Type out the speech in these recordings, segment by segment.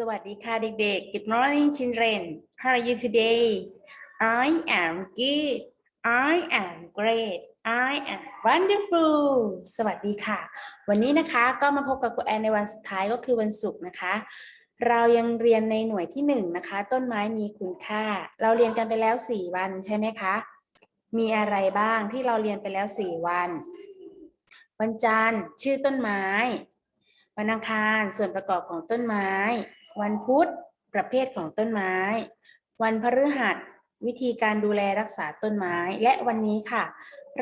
สวัสดีค่ะเด็กๆ Good morning children How are you today I am good I am great I am wonderful สวัสดีค่ะ วันนี้นะคะก็มาพบกับครูแอนในวันสุดท้ายก็คือวันศุกร์นะคะ เรายังเรียนในหน่วยที่หนึ่งนะคะ ต้นไม้มีคุณค่า เราเรียนกันไปแล้วสี่วันใช่ไหมคะ มีอะไรบ้างที่เราเรียนไปแล้วสี่วัน วันจันทร์ชื่อต้นไม้ วันอังคารส่วนประกอบของต้นไม้ วันพุธประเภทของต้นไม้ วันพฤหัสวิธีการดูแลรักษาต้นไม้ และวันนี้ค่ะ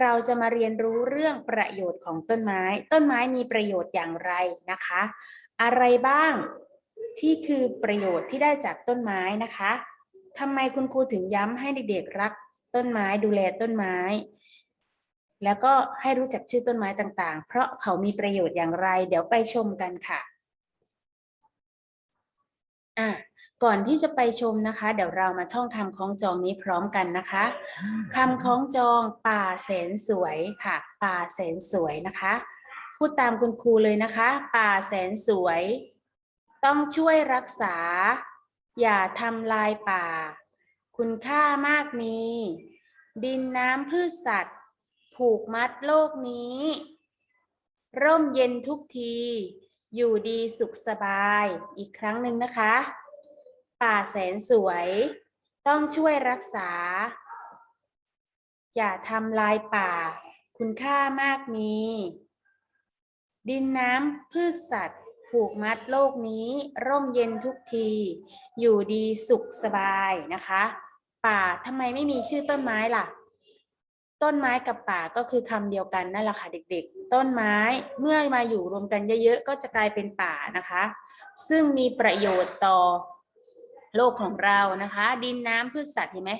เราจะมาเรียนรู้เรื่องประโยชน์ของต้นไม้ ต้นไม้มีประโยชน์อย่างไรนะคะ อะไรบ้างที่คือประโยชน์ที่ได้จากต้นไม้นะคะทำไมคุณครูถึงย้ำให้เด็กๆรักต้นไม้ดูแลต้นไม้ แล้วก็ให้รู้จักชื่อต้นไม้ต่างๆ เพราะเขามีประโยชน์อย่างไร เดี๋ยวไปชมกันค่ะ อะก่อนที่จะไปชมนะคะ เดี๋ยวเรามาท่องคำคล้องจองนี้พร้อมกันนะคะคำคล้องจองป่าแสนสวยค่ะ ป่าแสนสวยนะคะ พูดตามคุณครูเลยนะคะ ป่าแสนสวย ต้องช่วยรักษา อย่าทำลายป่า คุณค่ามากมี ดินน้ำพืชสัตว์ ผูกมัดโลกนี้ ร่มเย็นทุกที อยู่ดีสุขสบายอีกครั้งหนึ่งนะคะ ป่าแสนสวย ต้องช่วยรักษา อย่าทำลายป่า คุณค่ามากมี ดินน้ำพืชสัตว์ ผูกมัดโลกนี้ ร่มเย็นทุกที อยู่ดีสุขสบายนะคะ ป่าทำไมไม่มีชื่อต้นไม้ล่ะ ต้นไม้กับป่าก็คือคำเดียวกันนั่นแหละค่ะเด็กๆ ต้นไม้เมื่อมาอยู่รวมกันเยอะๆ ก็จะกลายเป็นป่านะคะ ซึ่งมีประโยชน์ต่อโลกของเรานะคะ ดินน้ำพืชสัตว์เห็นไหม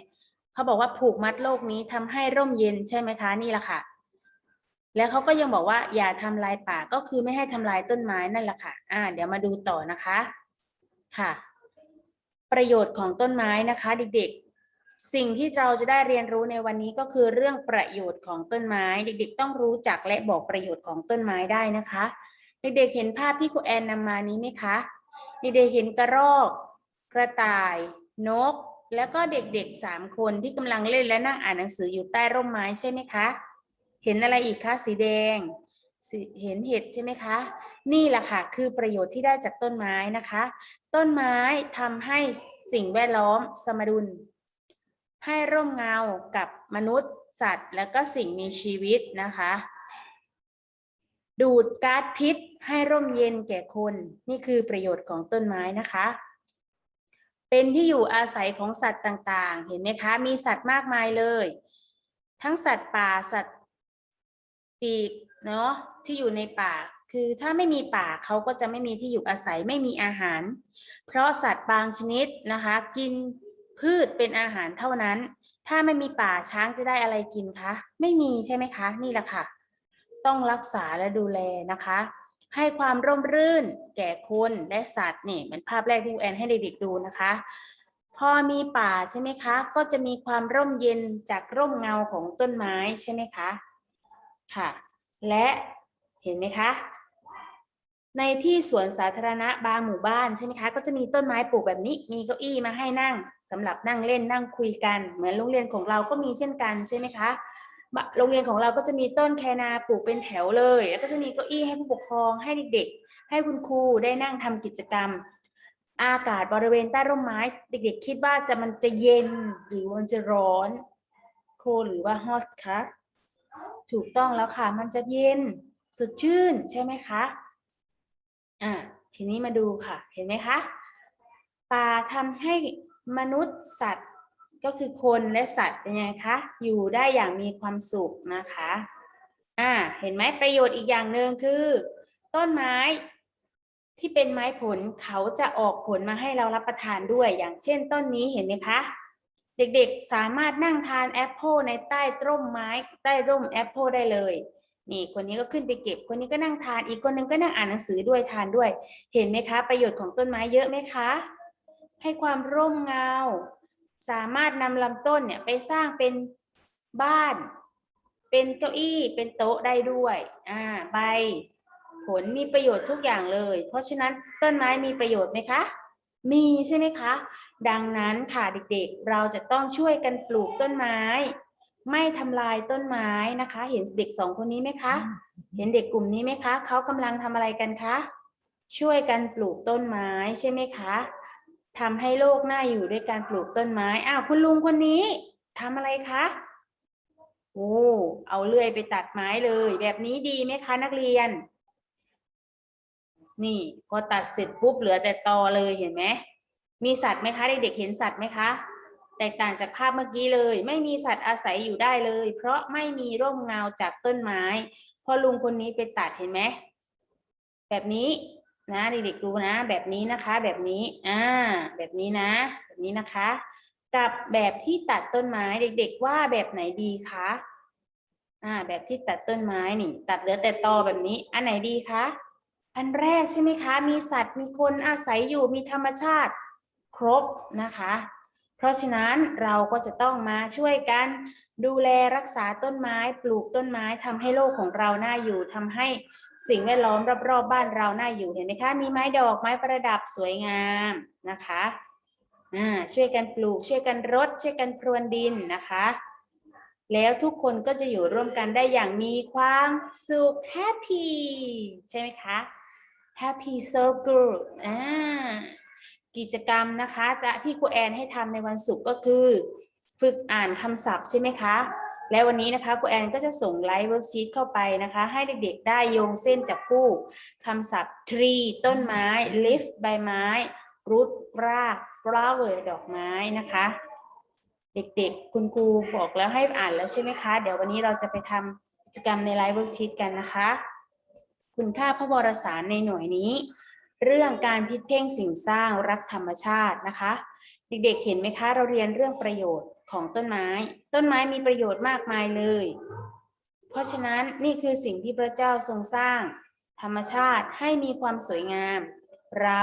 เขาบอกว่าผูกมัดโลกนี้ทำให้ร่มเย็นใช่ไหมคะนี่แหละค่ะ แล้วเขาก็ยังบอกว่าอย่าทำลายป่าก็คือไม่ให้ทำลายต้นไม้นั่นแหละค่ะอ่าเดี๋ยวมาดูต่อนะคะค่ะ ประโยชน์ของต้นไม้นะคะ เด็กๆ สิ่งที่เราจะได้เรียนรู้ในวันนี้ก็คือเรื่องประโยชน์ของต้นไม้ เด็กๆ ต้องรู้จักและบอกประโยชน์ของต้นไม้ได้นะคะ เด็กๆ เห็นภาพที่ครูแอนนำมานี้ไหมคะ เด็กๆ เห็นกระรอก กระต่าย นก แล้วก็เด็กๆสามคนที่กำลังเล่นและนั่งอ่านหนังสืออยู่ใต้ร่มไม้ใช่ไหมคะ เห็นอะไรอีกคะสีแดง เห็นเห็ดใช่ไหมคะ นี่แหละค่ะคือประโยชน์ที่ได้จากต้นไม้นะคะ ต้นไม้ทำให้สิ่งแวดล้อมสมดุล ให้ร่มเงากับมนุษย์ สัตว์ และก็สิ่งมีชีวิตนะคะ ดูดก๊าซพิษให้ร่มเย็นแก่คน นี่คือประโยชน์ของต้นไม้นะคะ เป็นที่อยู่อาศัยของสัตว์ต่างๆ เห็นไหมคะ มีสัตว์มากมายเลย ทั้งสัตว์ป่าสัตว์ปีกเนาะที่อยู่ในป่าคือถ้าไม่มีป่าเขาก็จะไม่มีที่อยู่อาศัยไม่มีอาหาร เพราะสัตว์บางชนิดนะคะ กิน พืชเป็นอาหารเท่านั้น ถ้าไม่มีป่าช้างจะได้อะไรกินคะ ไม่มีใช่ไหมคะ นี่แหละค่ะ ต้องรักษาและดูแลนะคะ ให้ความร่มรื่นแก่คนและสัตว์นี่เหมือนภาพแรกที่แอนให้เด็กๆดูนะคะ พอมีป่าใช่ไหมคะ ก็จะมีความร่มเย็นจากร่มเงาของต้นไม้ใช่ไหมคะ ค่ะ และเห็นไหมคะ ในที่สวนสาธารณะบางหมู่บ้านใช่ไหมคะ ก็จะมีต้นไม้ปลูกแบบนี้ มีเก้าอี้มาให้นั่งสำหรับนั่งเล่นนั่งคุยกัน เหมือนโรงเรียนของเราก็มีเช่นกันใช่ไหมคะ โรงเรียนของเราก็จะมีต้นแคนาปลูกเป็นแถวเลย แล้วก็จะมีเก้าอี้ให้ผู้ปกครองให้เด็กๆ ให้คุณครูได้นั่งทำกิจกรรม อากาศบริเวณใต้ร่มไม้ เด็กๆ คิดว่าจะมันจะเย็นหรือมันจะร้อนโคหรือว่าฮอตคะถูกต้องแล้วค่ะ มันจะเย็นสดชื่นใช่ไหมคะ อ่าทีนี้มาดูค่ะ เห็นไหมคะ ป่าทำให้มนุษย์สัตว์ก็คือคนและสัตว์เป็นยังไงคะ อยู่ได้อย่างมีความสุขนะคะ อ่า เห็นไหมประโยชน์อีกอย่างหนึ่งคือ ต้นไม้ที่เป็นไม้ผลเขาจะออกผลมาให้เรารับประทานด้วย อย่างเช่นต้นนี้เห็นไหมคะ เด็กๆสามารถนั่งทานแอปเปิลในใต้ร่มไม้ใต้ร่มแอปเปิลได้เลย นี่คนนี้ก็ขึ้นไปเก็บ คนนี้ก็นั่งทาน อีกคนนึงก็นั่งอ่านหนังสือด้วยทานด้วย เห็นไหมคะ ประโยชน์ของต้นไม้เยอะไหมคะ ให้ความร่มเงา สามารถนำลำต้นเนี่ยไปสร้างเป็นบ้าน เป็นเก้าอี้ เป็นโต๊ะได้ด้วย อ่า ใบ ผลมีประโยชน์ทุกอย่างเลย เพราะฉะนั้นต้นไม้มีประโยชน์ไหมคะ มีใช่ไหมคะ ดังนั้นค่ะเด็กๆ เราจะต้องช่วยกันปลูกต้นไม้ ไม่ทำลายต้นไม้นะคะ เห็นเด็กสองคนนี้ไหมคะ เห็นเด็กกลุ่มนี้ไหมคะ เขากำลังทำอะไรกันคะ ช่วยกันปลูกต้นไม้ใช่ไหมคะทำให้โลกน่าอยู่ด้วยการปลูกต้นไม้ อ้าวคุณลุงคนนี้ทำอะไรคะ โอ้ เอาเลื่อยไปตัดไม้เลย แบบนี้ดีไหมคะ นักเรียน นี่พอตัดเสร็จปุ๊บเหลือแต่ตอเลยเห็นไหม มีสัตว์ไหมคะเด็กๆเห็นสัตว์ไหมคะ แตกต่างจากภาพเมื่อกี้เลย ไม่มีสัตว์อาศัยอยู่ได้เลย เพราะไม่มีร่มเงาจากต้นไม้ พอลุงคนนี้ไปตัดเห็นไหมแบบนี้นะเด็กๆดูนะ แบบนี้นะคะ แบบนี้อ่าแบบนี้นะ แบบนี้นะคะ กับแบบที่ตัดต้นไม้เด็ก ๆ ว่าแบบไหนดีคะอ่าแบบที่ตัดต้นไม้นี่ ตัดเหลือแต่ตอแบบนี้ อันไหนดีคะอันแรกใช่ไหมคะ มีสัตว์มีคนอาศัยอยู่มีธรรมชาติ ครบนะคะ เพราะฉะนั้นเราก็จะต้องมาช่วยกันดูแลรักษาต้นไม้ปลูกต้นไม้ทำให้โลกของเราน่าอยู่ทำให้สิ่งแวดล้อมรอบๆบ้านเราน่าอยู่เห็นไหมคะ มีไม้ดอกไม้ประดับสวยงามนะคะช่วยกันปลูกช่วยกันรด ช่วยกันพรวนดินนะคะ แล้วทุกคนก็จะอยู่ร่วมกันได้อย่างมีความสุข happy ใช่ไหมคะ happy circle อ่า กิจกรรมนะคะจะที่ครูแอนให้ทำในวันศุกร์ก็คือ ฝึกอ่านคำศัพท์ใช่ไหมคะ และวันนี้นะคะครูแอนก็จะส่งไลฟ์เวิร์กชีตเข้าไปนะคะ ให้เด็กๆได้โยงเส้นจับคู่คำศัพท์ tree ต้นไม้ leaf ใบไม้ root ราก flower ดอกไม้นะคะ เด็กๆ คุณครูบอกแล้วให้อ่านแล้วใช่ไหมคะ เดี๋ยววันนี้เราจะไปทำกิจกรรมในไลฟ์เวิร์กชีตกันนะคะ คุณค่าพระวรสารในหน่วยนี้ เรื่องการพิเพ่งสิ่งสร้างรักธรรมชาตินะคะ เด็กๆเห็นไหมคะเราเรียนเรื่องประโยชน์ของต้นไม้ ต้นไม้มีประโยชน์มากมายเลย เพราะฉะนั้นนี่คือสิ่งที่พระเจ้าทรงสร้าง ธรรมชาติให้มีความสวยงาม เรา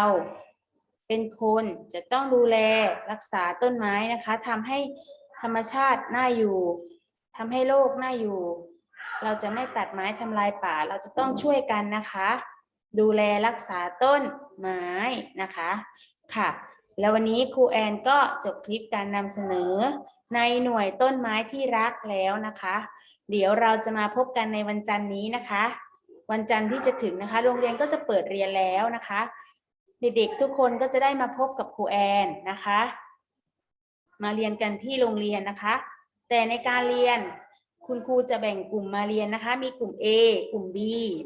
เป็นคนจะต้องดูแลรักษาต้นไม้นะคะทำให้ธรรมชาติน่าอยู่ทำให้โลกน่าอยู่ เราจะไม่ตัดไม้ทำลายป่า เราจะต้องช่วยกันนะคะ ดูแลรักษาต้นไม้นะคะค่ะ แล้ววันนี้ครูแอนก็จบคลิปการนำเสนอ ในหน่วยต้นไม้ที่รักแล้วนะคะ เดี๋ยวเราจะมาพบกันในวันจันทร์นี้นะคะ วันจันทร์ที่จะถึงนะคะ โรงเรียนก็จะเปิดเรียนแล้วนะคะ เด็กๆทุกคนก็จะได้มาพบกับครูแอนนะคะ มาเรียนกันที่โรงเรียนนะคะ แต่ในการเรียน คุณครูจะแบ่งกลุ่มมาเรียนนะคะ มีกลุ่ม A กลุ่ม B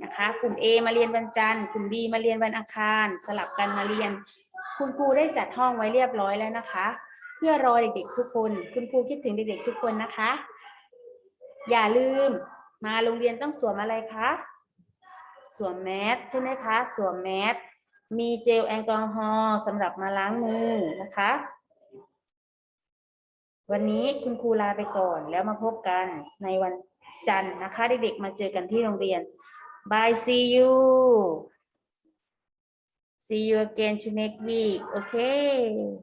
นะคะ กลุ่ม A มาเรียนวันจันทร์กลุ่ม B มาเรียนวันอังคาร สลับกันมาเรียน คุณครูได้จัดห้องไว้เรียบร้อยแล้วนะคะ เพื่อรอเด็กๆทุกคน คุณครูคิดถึงเด็กๆทุกคนนะคะ อย่าลืมมาโรงเรียนต้องสวมอะไรคะสวมแมสใช่ไหมคะ สวมแมสมีเจลแอลกอฮอล์สำหรับมาล้างมือนะคะ วันนี้คุณครูลาไปก่อนแล้วมาพบกันในวันจันทร์นะคะ เด็กๆมาเจอกันที่โรงเรียน Bye see you see you again to next week okay